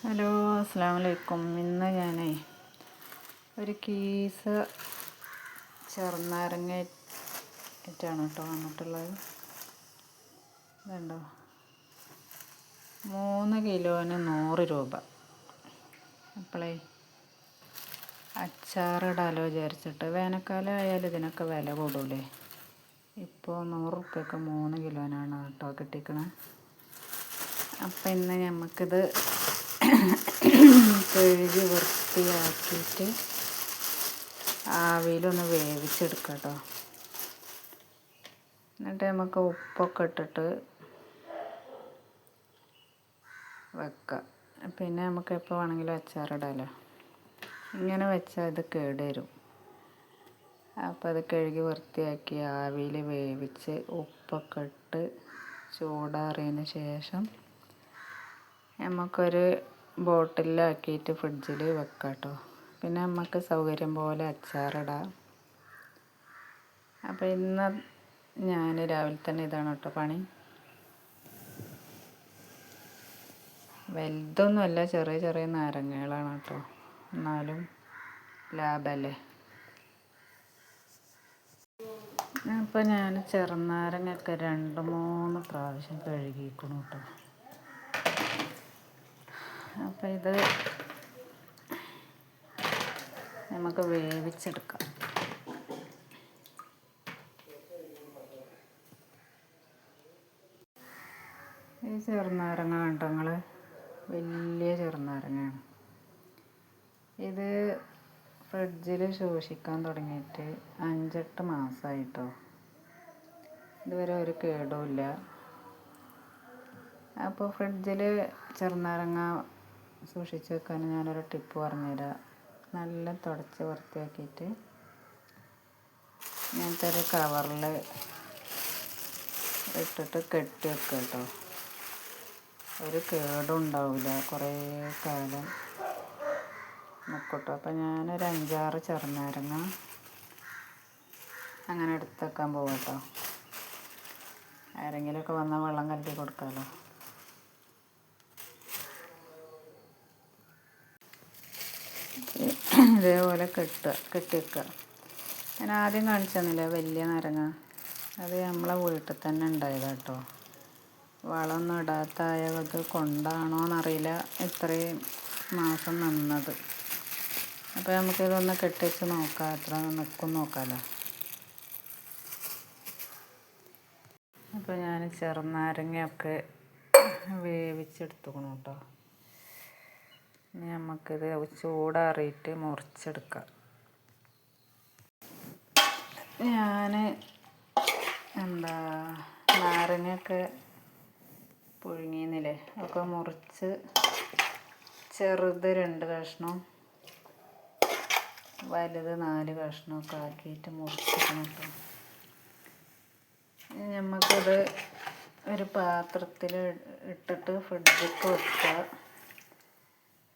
Hello അസ്സാം വലൈക്കും ഇന്ന് ഞാനേ ഒരു കീസ് ആണ് കേട്ടോ വന്നിട്ടുള്ളത്. ഇതുണ്ടോ? മൂന്ന് കിലോന് നൂറ് രൂപ. അപ്പോളേ അച്ചാറിടാലോ വിചാരിച്ചിട്ട്. വേനൽക്കാലം ആയാലും ഇതിനൊക്കെ വില കൂടൂലേ. ഇപ്പോൾ നൂറ് റുപ്യൊക്കെ മൂന്ന് കിലോനാണ് കേട്ടോ കിട്ടിക്കണേ. അപ്പം ഇന്ന് നമുക്കിത് കഴുകി വൃത്തിയാക്കിയിട്ട് ആവിയിലൊന്ന് വേവിച്ചെടുക്കാം കേട്ടോ എന്നിട്ട് നമുക്ക് ഉപ്പൊക്കെ ഇട്ടിട്ട് വെക്കാം. പിന്നെ നമുക്ക് എപ്പോൾ വേണമെങ്കിലും അച്ചാറിടാമല്ലോ ഇങ്ങനെ വെച്ചാൽ ഇത് കേടുവരും. അപ്പോൾ അത് കഴുകി വൃത്തിയാക്കി ആവിയിൽ വേവിച്ച് ഉപ്പൊക്കെ ഇട്ട് ചൂടാറിയതിന് ശേഷം നമുക്കൊരു ബോട്ടിലാക്കിയിട്ട് ഫ്രിഡ്ജിൽ വെക്കാം കേട്ടോ പിന്നെ നമുക്ക് സൗകര്യം പോലെ അച്ചാറിടാം. അപ്പോൾ ഇന്ന് ഞാൻ രാവിലെ തന്നെ ഇതാണ് കേട്ടോ പണി. വലുതൊന്നുമല്ല ചെറിയ ചെറിയ നാരങ്ങകളാണ് കേട്ടോ എന്നാലും ലാഭമല്ലേ അപ്പോൾ ഞാൻ ചെറുനാരങ്ങയൊക്കെ രണ്ട് മൂന്ന് പ്രാവശ്യം കഴുകിക്കണം കേട്ടോ അപ്പോൾ ഇത് നമുക്ക് വേവിച്ചെടുക്കാം. ഈ ചെറുനാരങ്ങ കണ്ടോ നിങ്ങൾ വലിയ ചെറുനാരങ്ങയാണ്. ഇത് ഫ്രിഡ്ജിൽ സൂക്ഷിക്കാൻ തുടങ്ങിയിട്ട് അഞ്ചെട്ട് മാസമായിട്ടോ ഇതുവരെ ഒരു കേടുമില്ല അപ്പോൾ ഫ്രിഡ്ജിൽ ചെറുനാരങ്ങ സൂക്ഷിച്ച് വെക്കാൻ ഞാനൊരു ടിപ്പ് പറഞ്ഞുതരാം. നല്ല തുടച്ച് വൃത്തിയാക്കിയിട്ട് ഇങ്ങനത്തെ ഒരു കവറിൽ ഇട്ടിട്ട് കെട്ടി വെക്കുക കേട്ടോ ഒരു കേടും ഉണ്ടാവില്ല കുറേ കാലം നിൽക്കട്ടോ അപ്പം ഞാനൊരു അഞ്ചാറ് ചെറുനാരങ്ങ അങ്ങനെ എടുത്തേക്കാൻ പോകട്ടോ ആരെങ്കിലുമൊക്കെ വന്നാൽ വെള്ളം കലക്കി കൊടുക്കാമല്ലോ ഇതേപോലെ കെട്ടുക കെട്ടി വെക്കുക ഞാൻ ആദ്യം കാണിച്ചു തന്നില്ലേ വലിയ നരങ്ങ? അത് നമ്മളെ വീട്ടിൽ തന്നെ ഉണ്ടായതാണ് കേട്ടോ വളമൊന്നും ഇടാത്തായത് കൊണ്ടാണോ എന്നറിയില്ല. ഇത്രയും മാസം നിന്നത്. അപ്പോൾ നമുക്കിതൊന്ന് കെട്ടിച്ച് നോക്കാം. എത്ര നിൽക്കും നോക്കാമല്ലോ അപ്പോൾ ഞാൻ ചെറുനാരങ്ങയൊക്കെ വേവിച്ചെടുത്തുക്കണം കേട്ടോ ഇനി നമുക്കിത് ചൂടാറിയിട്ട് മുറിച്ചെടുക്കാം. ഞാൻ എന്താ നാരങ്ങയൊക്കെ പുഴുങ്ങിയെന്നില്ലേ ഒക്കെ മുറിച്ച് ചെറുത് രണ്ട് കഷ്ണം വലുത് നാല് കഷ്ണമൊക്കെ ആക്കിയിട്ട് മുറിച്ചിട്ട് നമുക്കത് ഒരു പാത്രത്തിൽ ഇട്ടിട്ട് ഫ്രിഡ്ജിലേക്ക് വെക്കുക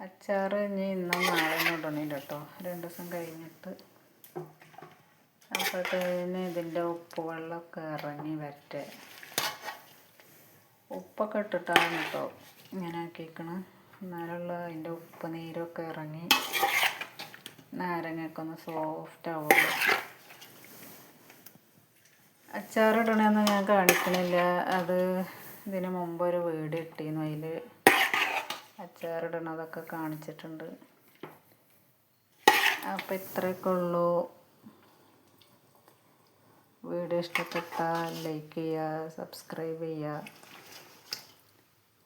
അച്ചാർ ഇനി ഇന്നും നാളെ ഇടണില്ല കേട്ടോ. രണ്ട് ദിവസം കഴിഞ്ഞിട്ട്. അപ്പോഴത്തേന് ഇതിന്റെ ഉപ്പ് വെള്ളമൊക്കെ ഇറങ്ങി വരട്ടെ. ഉപ്പൊക്കെ ഇട്ടിട്ടാണ് കേട്ടോ ഇങ്ങനെ ആക്കിക്കണം എന്നാലുള്ള അതിന്റെ ഉപ്പ് നീരൊക്കെ ഇറങ്ങി നാരങ്ങയൊക്കെ ഒന്ന് സോഫ്റ്റ് ആവുള്ളൂ. അച്ചാറിടണമെന്ന് ഞാൻ കാണിക്കണില്ല. അത് ഇതിന് മുമ്പ് ഒരു വീട് ഇട്ടിരുന്നു അതിൽ അച്ചാറിടണതൊക്കെ കാണിച്ചിട്ടുണ്ട്. അപ്പം ഇത്രയൊക്കെ ഉള്ളൂ. വീഡിയോ ഇഷ്ടപ്പെട്ടാൽ ലൈക്ക് ചെയ്യുക സബ്സ്ക്രൈബ് ചെയ്യുക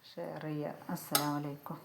ഷെയർ ചെയ്യുക അസ്സാം വലൈക്കും